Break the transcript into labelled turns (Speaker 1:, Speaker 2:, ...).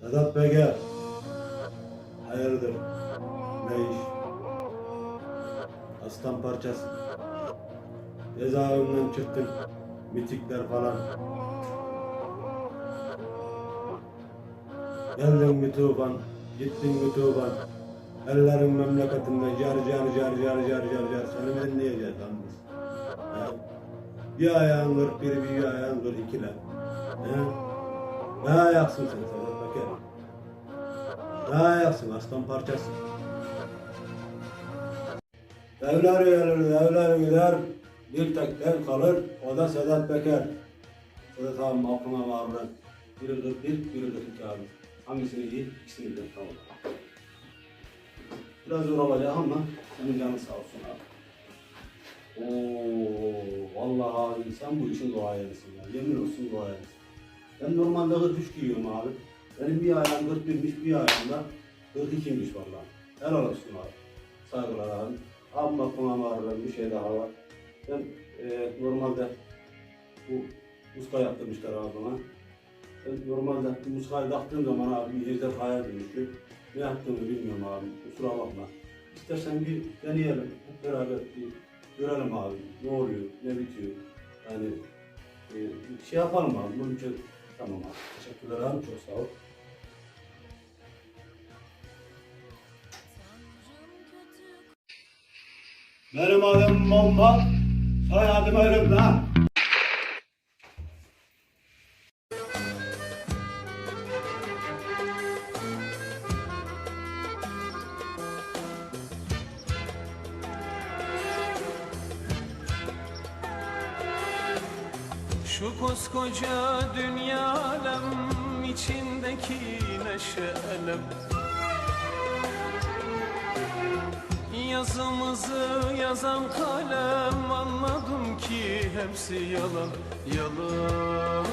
Speaker 1: Sedat Peker. Hayırdır? Ne iş? Aslan parçası. Cezaevinden çıktın. Mitikler falan. Geldin mi tufan? Gittin mi tufan? Ellerin memleketinde car car car car car car car. Seni mi dinleyeceğiz lan? He? Bir ayağın kırk bir, bir ayağın kırk iki lan. Ne ayaksın sen Sedat Peker? Ne ayaksın aslan parçası? Devler gelir, devler gider, bir tek dev kalır, o da Sedat Peker. Sedat abi aklına vardı. Biri kırk bir, biri kırk iki abi. Hangisini iyi, ikisini de tamam. Biraz zor olacak ama senin canın sağ olsun abi. Oo, vallahi abi sen bu işin duayenisin ya. Yemin olsun duayenisin. Ben normalde 43 giyiyorum abi. Benim bir ayağım 41'miş, bir ayağım da 42'ymiş vallahi. Helal olsun abi. Saygılar abi. Abi bakmama var, bir şey daha var. Ben e, normalde bu muska yaptırmışlar bana. Ben normalde bu muskayı taktığım zaman abi bir ejderhaya dönüştü. Ne yaptığımı bilmiyorum abi. Kusura bakma. İstersen bir deneyelim. Hep beraber bir görelim abi. Ne oluyor, ne bitiyor. Yani e, şey yapalım abi. Bunun için tamam abi. Teşekkürler abi. Çok sağ ol. Benim adım Bomba. Soyadım Ölüm lan.
Speaker 2: Şu koskoca dünya alem içindeki neşe Yazımızı yazan kalem anladım ki hepsi yalan yalan